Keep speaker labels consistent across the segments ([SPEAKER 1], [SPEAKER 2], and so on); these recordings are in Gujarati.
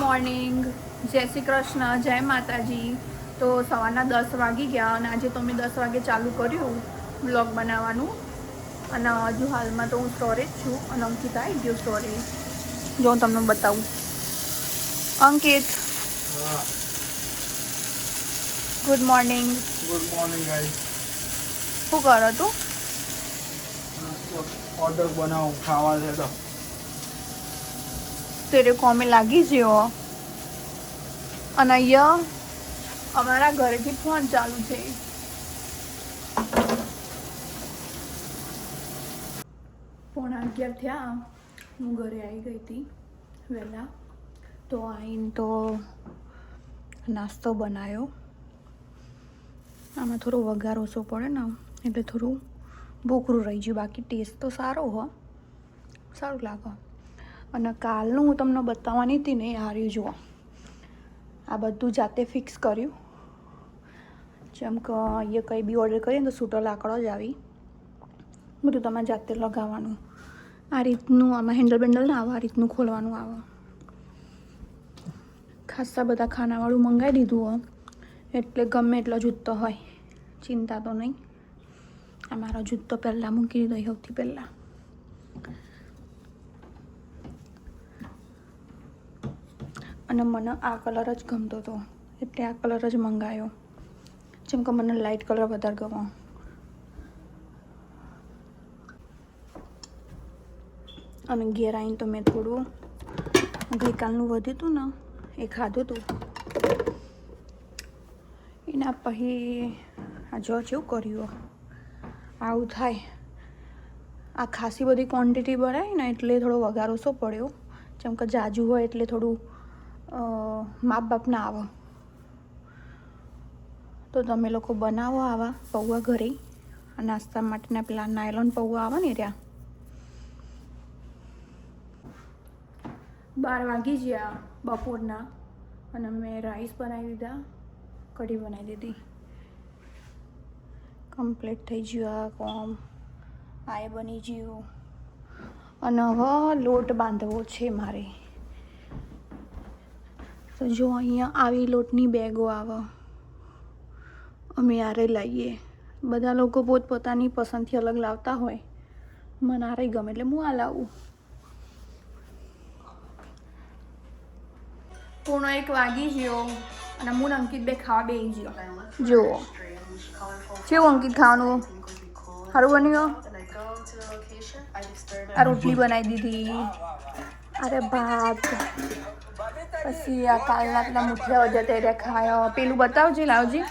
[SPEAKER 1] મોર્નિંગ જય શ્રી કૃષ્ણ જય માતાજી. તો સવારના દસ વાગી ગયા અને આજે તો મેં દસ વાગે ચાલુ કર્યું બ્લોગ બનાવવાનું. અને હજુ હાલમાં તો હું સ્ટોરેજ છું અને અંકિત આવી ગયો સ્ટોરેજ જો હું તમને બતાવું. Ankit. Good morning
[SPEAKER 2] good morning
[SPEAKER 1] શું કરો તું?
[SPEAKER 2] ઓર્ડર બનાવો ખાવા છે તો.
[SPEAKER 1] તેરે કોમે લાગી ગયો અને અહીંયા અમારા ઘરેથી ફોન ચાલુ છે પોણા અગિયાર થયા હું ઘરે આવી ગઈ હતી વહેલા તો આવીને તો નાસ્તો બનાવ્યો આમાં થોડો વઘાર ઓછો પડે ને એટલે થોડું ભૂખરું રહી ગયું બાકી ટેસ્ટ તો સારો હો સારું લાગે અને કાલનું હું તમને બતાવવાની હતી ને એ હાર્યું જુઓ. આ બધું જાતે ફિક્સ કર્યું. જેમ કે અહીંયા કંઈ બી ઓર્ડર કરીએ તો છૂટો લાકડો જ આવી. બધું તમારે જાતે લગાવવાનું. આ રીતનું આમાં હેન્ડલ બેન્ડલ ના આવે, આ રીતનું ખોલવાનું આવે. ખાસા બધા ખાનાવાળું મંગાવી દીધું હોય એટલે ગમે એટલો જૂતો હોય. ચિંતા તો નહીં. આ મારો જૂતો પહેલાં મૂકી દીધો સૌથી પહેલાં. અને મને આ કલર જ ગમતો હતો. એટલે આ કલર જ મંગાવ્યો જેમ કે મને લાઇટ કલર વધારે ગમો. અને ઘેર આવીને તો મેં થોડું ગઈકાલનું વધ્યું હતું ને, એ ખાધું હતું એના પછી આ જો જેવું કર્યું. આવું થાય. આ ખાસી બધી ક્વોન્ટિટી ભરાય ને એટલે થોડો વઘાર ઓછો પડ્યો. જેમ કે જાજુ હોય એટલે થોડું અ, માપ આવો. તો તમે લોકો બનાવો આવા પૌવા ઘરે નાસ્તા માટેના પેલા નાયલોન પૌવા આવે ને રહ્યા બાર વાગી ગયા બપોરના અને મેં રાઈસ બનાવી દીધા કઢી બનાવી દીધી. કમ્પ્લીટ થઈ ગયું આ કોમ. આ બની ગયું. અને હવે લોટ બાંધવો છે મારે. તો જો અહીંયા આવી લોટની બેગો આવે. અમે આરે લાવીએ બધા લોકો પોતપોતાની પસંદથી અલગ લાવતા હોય. મને આરે ગમે એટલે હું આ લાવું. પૂર્ણ એક વાગી ગયો અને હું અંકિત બે ખાવા બે ગયો. જુઓ. કેવું અંકિત ખાવાનું? સારું બન્યું? આ રોટલી બનાવી દીધી. અરે ભાત પછી આ કાલનાથના મુઠિયા વજર તે ખાયો પેલું બતાવજે લાવજી.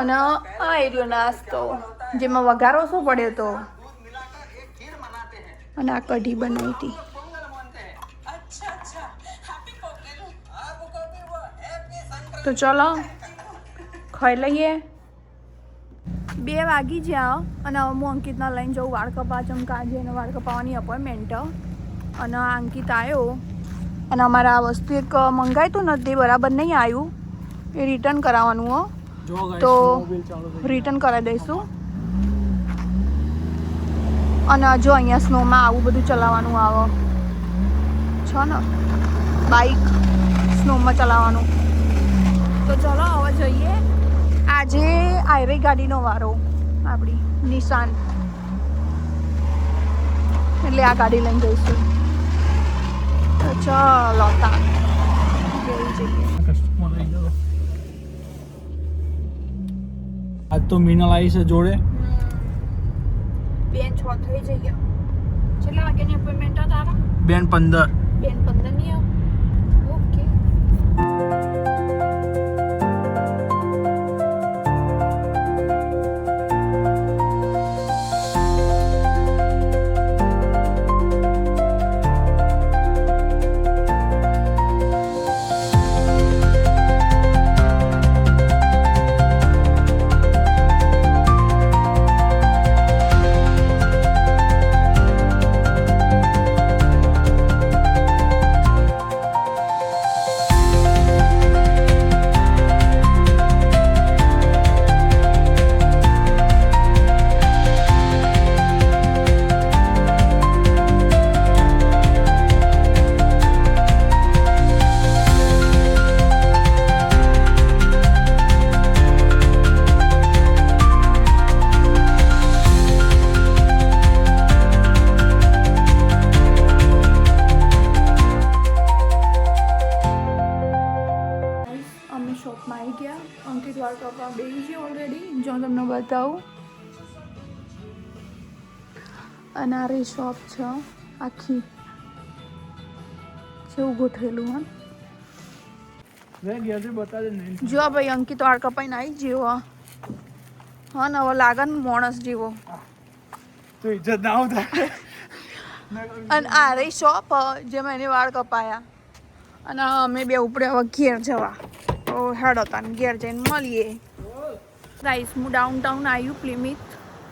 [SPEAKER 1] અને આ એરિયો નાસ્તો, જેમાં વઘારો શું પડ્યો તો? અને આ કઢી બનાવી હતી. તો ચલો, ખાઈ લઈએ. બે વાગી જ્યાં અને હવે હું અંકિતના લઈને જાઉં. વાળ કપા ચમકા જઈને વાળ કપાવવાની અપોઇન્ટમેન્ટ અને અંકિત આવ્યો અને અમારે આ વસ્તુ એક મંગાવ્યું હતું નથી બરાબર નહીં આવ્યું. એ રિટર્ન કરાવવાનું હો. તો રિટર્ન કરાવી દઈશું. અને જો અહીંયા સ્નોમાં આવું બધું ચલાવવાનું આવે. છો ને? બાઈક સ્નોમાં ચલાવવાનું. તો ચલો હવે જઈએ. આજે આયરી ગાડીનો વારો આપણી નિશાન એટલે આ ગાડી લઈને જઈશું. તો ચલો તા જઈ જઈએ
[SPEAKER 2] કસ્ટમર રહી ગયો આજ તો મીનલ આવી છે જોડે
[SPEAKER 1] બેન છ થઈ જઈએ છેલ્લા વાગ્યાની અપોઇન્ટમેન્ટ તારા
[SPEAKER 2] બેન પંદર
[SPEAKER 1] બેન પંદરની ઓકે ઓલરેડી હું તમને બતાવું. અને આ રે શોપ છે આખી. જેવું ગોઠવેલું હા.
[SPEAKER 2] મેં ઘેરથી બતાવી નહીં
[SPEAKER 1] જો ભાઈ અંકિત વાળ કપાઈને આવી જેવો હા. ને હવે લાગે ને માણસ જેવો.
[SPEAKER 2] તો ઇજ્જત ના ઉતારે
[SPEAKER 1] અને આ રહી શોપ જેમાં એને વાળ કપાયા. અને અમે બે ઉપડે હવે ઘેર જવા. તો હેડો તાને ઘેર જઈને મળીએ. ગાઈસ હું ડાઉન ટાઉન આવ્યું પ્લિમિત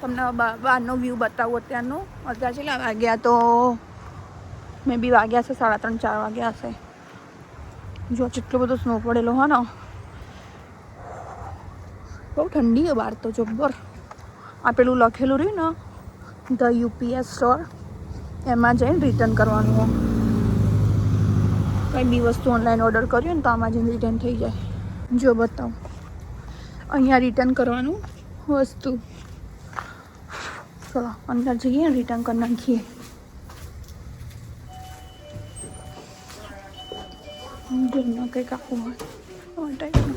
[SPEAKER 1] તમને બહારનો વ્યૂ બતાવું અત્યારનો. અત્યારે છેલ્લા વાગ્યા તો મેં બી વાગ્યા છે, સાડા ત્રણ, ચાર વાગ્યા હશે. જો કેટલો બધો સ્નો પડેલો હા ને. બહુ ઠંડી છે બહાર તો જબ્બર. આ પેલું લખેલું રહ્યું ને ધ યુપીએસ સ્ટોર એમાં જઈને રિટર્ન કરવાનું હોય કંઈ બી વસ્તુ ઓનલાઈન ઓર્ડર કર્યું ને તો આમાં જઈને રિટર્ન થઈ જાય. જો બતાવું. અહીંયા રિટર્ન કરવાનું વસ્તુ. ચલો, અંદર જઈએ રિટર્ન કરી નાખીએ. ઘરમાં કંઈક આપવું હોય. ટાઈપનું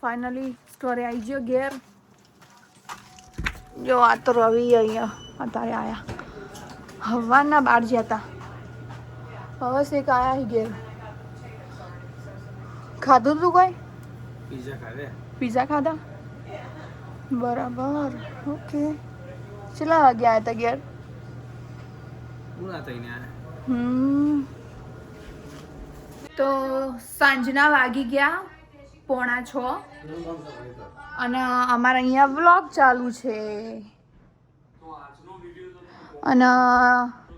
[SPEAKER 1] ફાઇનલી સ્ટોરે આવી ગયો ઘેર. જો, આ તો રવિ અહીંયા. અત્યારે આવ્યા હવાના બહાર જતા હવે શેક આયા હી ઘેર. ખાધું તું કોઈ?
[SPEAKER 2] પીઝા ખાવે
[SPEAKER 1] પીઝા ખાધા? બરાબર ઓકે. કેટલા વાગે આવ્યા હતા ઘેર?
[SPEAKER 2] પૂરા થઈને
[SPEAKER 1] તો સાંજના વાગી ગયા પોણા છ. અને અમારે અહીંયા વ્લોગ ચાલુ છે. અને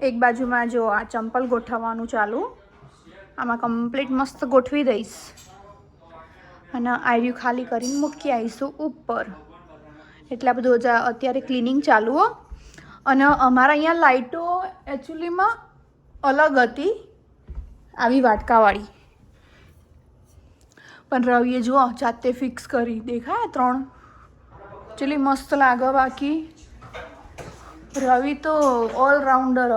[SPEAKER 1] એક બાજુમાં જો આ ચંપલ ગોઠવવાનું ચાલુ, આમાં કમ્પ્લીટ મસ્ત ગોઠવી દઈશ. અને આર્યું ખાલી કરીને મૂકી આવીશું ઉપર. એટલે આ બધું અત્યારે ક્લિનિંગ ચાલુ હો. અને અમારા અહીંયા લાઇટો એકચ્યુઅલીમાં અલગ હતી, આવી વાટકાવાળી. પણ રવિએ જુઓ જાતે ફિક્સ કરી. દેખાય ત્રણ? ચલી મસ્ત લાગે બાકી. રવિ તો ઓલરાઉન્ડર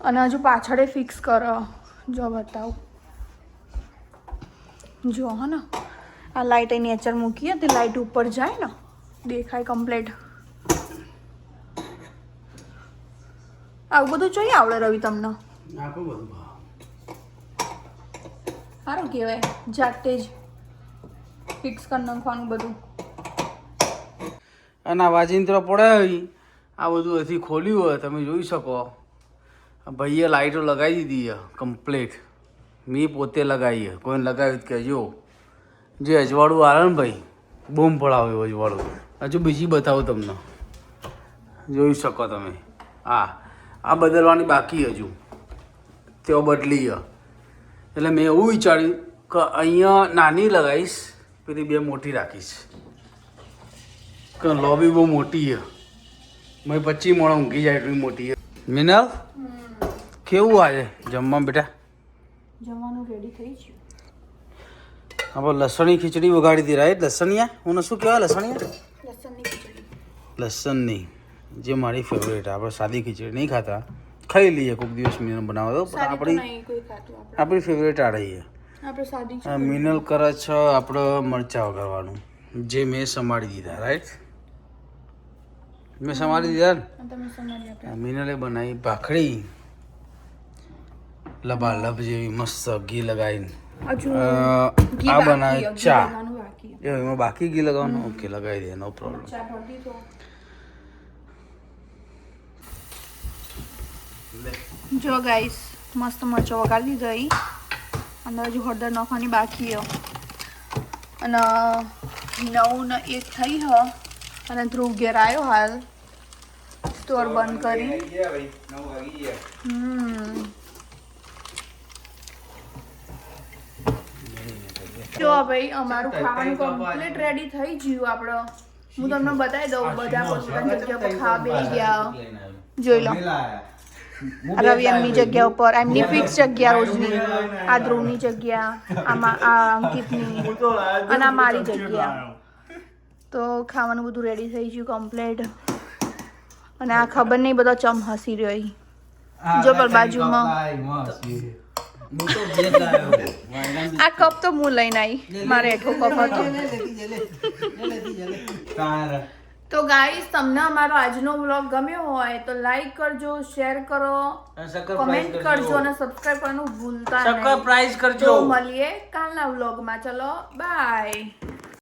[SPEAKER 1] અને હજુ પાછળ ફિક્સ કરો. જો બતાવું. જો હા ને આ લાઇટ એ નેચર મૂકીએ તે લાઇટ ઉપર જાય ને દેખાય કમ્પ્લેટ આવું બધું જોઈએ આવડે રવિ તમને? સારું કહેવાય જાતે જ ફિક્સ કરી નાખવાનું બધું.
[SPEAKER 3] અને વાજિંત્રો પડે આ બધું અહીંથી ખોલ્યું હોય, તમે જોઈ શકો. ભાઈએ લાઇટો લગાવી દીધી છે કમ્પ્લીટ મેં પોતે લગાવી છે. કોઈને લગાવી કે જો જે અજવાળું આવે ને ભાઈ, બૂમ પડાવ્યું અજવાળું. હજુ બીજી બતાવું તમને. જોઈ શકો તમે. હા આ બદલવાની બાકી હજુ. તેઓ બદલી એટલે મેં એવું વિચાર્યું કે અહીંયા નાની લગાવીશ, પેલી બે મોટી રાખીશ. કે લોબી બહુ મોટી છે. મેં પચીસ મોડા ઊંઘી જાય એટલી મોટી. મિનલ? કેવું આજે જમવા બેટા?
[SPEAKER 1] જમવાનું રેડી થઈ ગયું
[SPEAKER 3] આપણે લસણની ખીચડી વગાડી દી રાઈટ લસણિયા? હું શું કહેવાય લસણિયા?
[SPEAKER 1] લસણની
[SPEAKER 3] લસણની જે મારી ફેવરેટ આપણે સાદી ખીચડી નહીં ખાતા. ખાઈ લઈએ કોઈક દિવસ મિનલ બનાવો તો પણ આપણી
[SPEAKER 1] આપણે.
[SPEAKER 3] ફેવરેટ આ રહી છે. મિનલ કરે છે આપણે મરચાં વગાડવાનું જે મેં સંભાળી દીધા રાઈટ મેં સમારી દીધા ને? મિનલે બનાવી ભાખડી લબાલબ જેવી મસ્ત ઘી લગાવીને. આ બનાવી ચા. એમાં બાકી ઘી લગાવવાનું? ઓકે લગાવી દે નો પ્રોબ્લેમ
[SPEAKER 1] જો ગાઈસ મસ્ત મરચો વગાડી દીધો અને અંદર હજુ હળદર નાખવાની બાકી અને નવું ને એક થઈ હ. અને ધ્રુવ ઘેર આવ્યો હાલ. સ્ટોર બંધ કરી. હમ. જો ભાઈ અમારું ખાવાનું કમ્પ્લીટ રેડી થઈ ગયું આપણો. હું તમને બતાવી દઉં બધા પોતાની જગ્યા પર ખાવા બેસી ગયા. જોઈ લો. રવિ એમની જગ્યા ઉપર એમની ફિક્સ જગ્યા રોજની. આ ધ્રુવની જગ્યા આમાં આ અંકિતની. અને આ મારી જગ્યા. તો ખાવાનું બધું રેડી થઈ ગયું કમ્પ્લીટ અને આ ખબર નહીં બધો ચમ હસી રહ્યો. જો પર બાજુમાં. આ કપ તો હું લઈને આવી મારે એઠો કપ હતો. તો ગાઈસ તમને અમારો આજનો વ્લોગ ગમ્યો હોય તો લાઈક કરજો શેર કરો કમેન્ટ કરજો. અને સબસ્ક્રાઇબ કરવાનું ભૂલતા નહીં.
[SPEAKER 3] price કરજો.
[SPEAKER 1] મળીએ કાલના વ્લોગમાં ચલો બાય